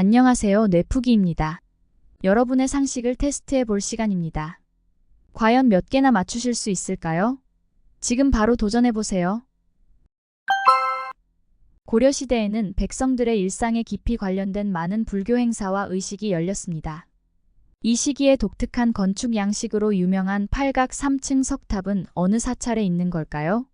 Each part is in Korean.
안녕하세요. 뇌푸기입니다. 여러분의 상식을 테스트해 볼 시간입니다. 과연 몇 개나 맞추실 수 있을까요? 지금 바로 도전해 보세요. 고려시대에는 백성들의 일상에 깊이 관련된 많은 불교 행사와 의식이 열렸습니다. 이 시기에 독특한 건축 양식으로 유명한 팔각 3층 석탑은 어느 사찰에 있는 걸까요?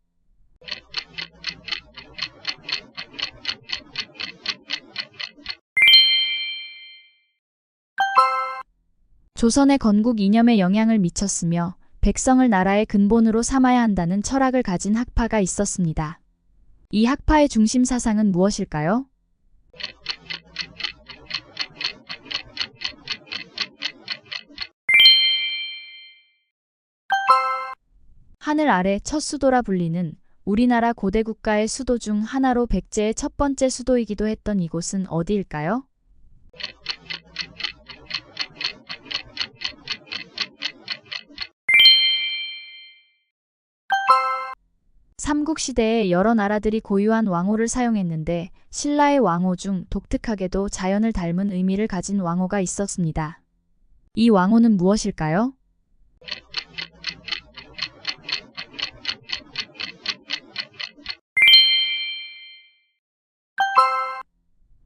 조선의 건국 이념에 영향을 미쳤으며 백성을 나라의 근본으로 삼아야 한다는 철학을 가진 학파가 있었습니다. 이 학파의 중심 사상은 무엇일까요? 하늘 아래 첫 수도라 불리는 우리나라 고대 국가의 수도 중 하나로 백제의 첫 번째 수도이기도 했던 이곳은 어디일까요? 삼국시대에 여러 나라들이 고유한 왕호를 사용했는데 신라의 왕호 중 독특하게도 자연을 닮은 의미를 가진 왕호가 있었습니다. 이 왕호는 무엇일까요?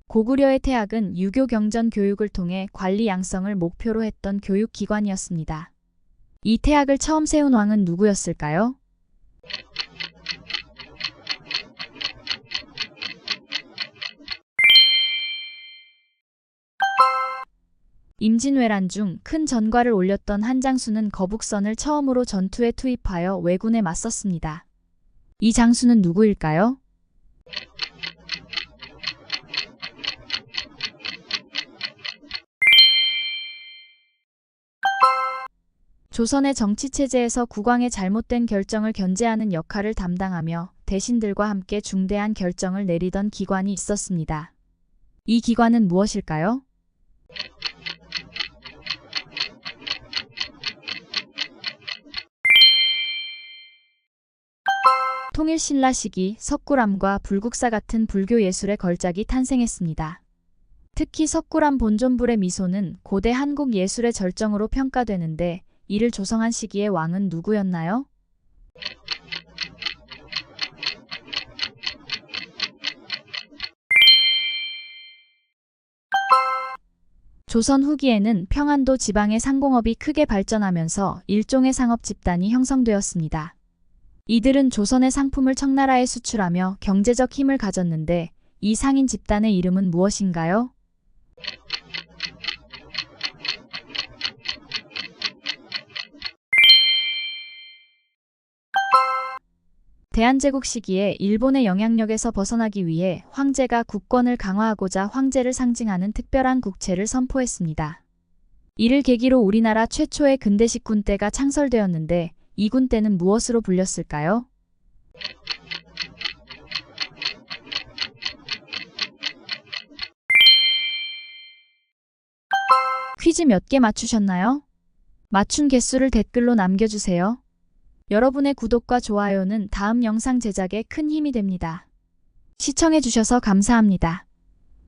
고구려의 태학은 유교 경전 교육을 통해 관리 양성을 목표로 했던 교육기관이었습니다. 이 태학을 처음 세운 왕은 누구였을까요? 임진왜란 중 큰 전과를 올렸던 한장수는 거북선을 처음으로 전투에 투입하여 왜군에 맞섰습니다. 이 장수는 누구일까요? 조선의 정치체제에서 국왕의 잘못된 결정을 견제하는 역할을 담당하며 대신들과 함께 중대한 결정을 내리던 기관이 있었습니다. 이 기관은 무엇일까요? 통일신라 시기 석굴암과 불국사 같은 불교 예술의 걸작이 탄생했습니다. 특히 석굴암 본존불의 미소는 고대 한국 예술의 절정으로 평가되는데 이를 조성한 시기의 왕은 누구였나요? 조선 후기에는 평안도 지방의 상공업이 크게 발전하면서 일종의 상업 집단이 형성되었습니다. 이들은 조선의 상품을 청나라에 수출하며 경제적 힘을 가졌는데 이 상인 집단의 이름은 무엇인가요? 대한제국 시기에 일본의 영향력에서 벗어나기 위해 황제가 국권을 강화하고자 황제를 상징하는 특별한 국채를 선포했습니다. 이를 계기로 우리나라 최초의 근대식 군대가 창설되었는데 이 군대는 무엇으로 불렸을까요? 퀴즈 몇 개 맞추셨나요? 맞춘 개수를 댓글로 남겨주세요. 여러분의 구독과 좋아요는 다음 영상 제작에 큰 힘이 됩니다. 시청해주셔서 감사합니다.